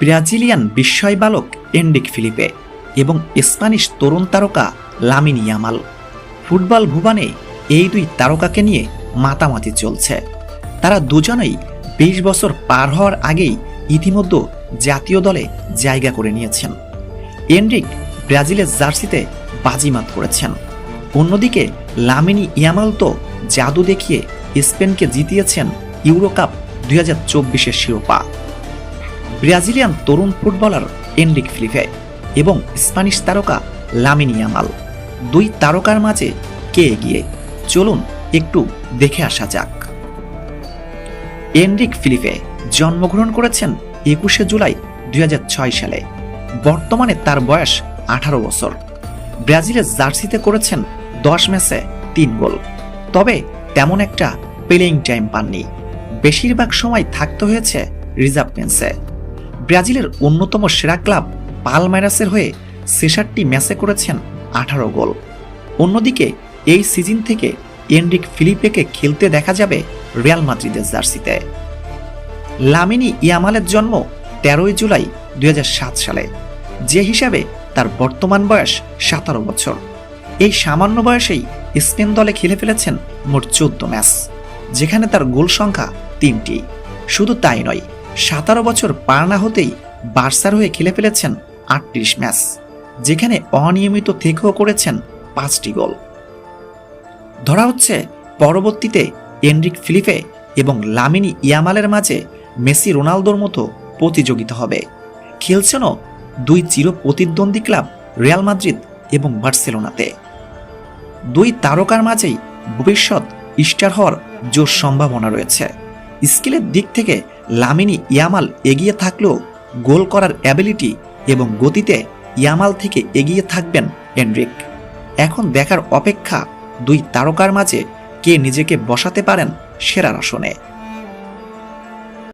Brazilian বিস্ময় বালক এন্ডিক Philippe এবং স্প্যানিশ তরুণ তারকা লামিন ইয়ামাল। ফুটবল ভুবানে এই দুই তারকাকে নিয়ে মাতামাতি চলছে। তারা দুজনেই বিশ বছর পার হওয়ার আগেই ইতিমধ্যে জাতীয় দলে জায়গা করে নিয়েছেন। এনরিক ব্রাজিলের জার্সিতে বাজিমাত করেছেন। অন্যদিকে লামিনি ইয়ামাল তো জাদু দেখিয়ে স্পেনকে জিতিয়েছেন ইউরোকাপ দুই হাজার চব্বিশের শিরোপা। ব্রাজিলিয়ান তরুণ ফুটবলার এনরিক ফিলিপে এবং স্প্যানিশ তারকা লামিনি ইয়ামাল। দুই তারকার মাঝে কে এগিয়ে? চলুন একটু দেখে আসা যাক। এনরিক ফিলিপে জন্মগ্রহণ করেছেন একুশে জুলাই দুই হাজার ছয় সালে। বর্তমানে তার বয়স আঠারো বছর। ব্রাজিলের জার্সিতে করেছেন দশ ম্যাচে তিন গোল। তবে তেমন একটা প্লেইং টাইম পাননি। বেশিরভাগ সময় থাকতে হয়েছে রিজার্ভ বেঞ্চে। ব্রাজিলের অন্যতম সেরা ক্লাব পালমাইরাসের হয়ে ছেষট্টি ম্যাচে করেছেন আঠারো গোল। অন্যদিকে, এই সিজন থেকে এনরিক ফিলিপেকে খেলতে দেখা যাবে রিয়াল মাদ্রিদের জার্সিতে। লামিনি ইয়ামালের জন্ম তেরোই জুলাই দু হাজার সাত সালে, যে হিসাবে তার বর্তমান বয়স সতেরো বছর। এই সামান্য বয়সেই স্পেন দলে খেলে ফেলেছেন মোট চোদ্দ ম্যাচ, যেখানে তার গোল সংখ্যা তিনটি। শুধু তাই নয় সতেরো বছর পার না হতেই বার্সার হয়ে খেলে ফেলেছেন আটত্রিশ ম্যাচ, যেখানে অনিয়মিত থেকেও করেছেন পাঁচটি গোল। ধরা হচ্ছে পরবর্তীতে এনরিক ফিলিপে এবং লামিনি ইয়ামালের মাঝে মেসি রোনালদোর মতো প্রতিযোগিতা হবে। খেলছেনও দুই চির প্রতিদ্বন্দ্বী ক্লাব রিয়াল মাদ্রিদ এবং বার্সেলোনাতে। দুই তারকার মাঝেই ভবিষ্যৎ স্টার হওয়ার জোর সম্ভাবনা রয়েছে। স্কিলের দিক থেকে লামিনি ইয়ামাল এগিয়ে থাকলেও গোল করার অ্যাবিলিটি এবং গতিতে ইয়ামাল থেকে এগিয়ে থাকবেন এন্ড্রিক। এখন দেখার অপেক্ষা দুই তারকার মাঝে কে নিজেকে বসাতে পারেন সেরার আসনে।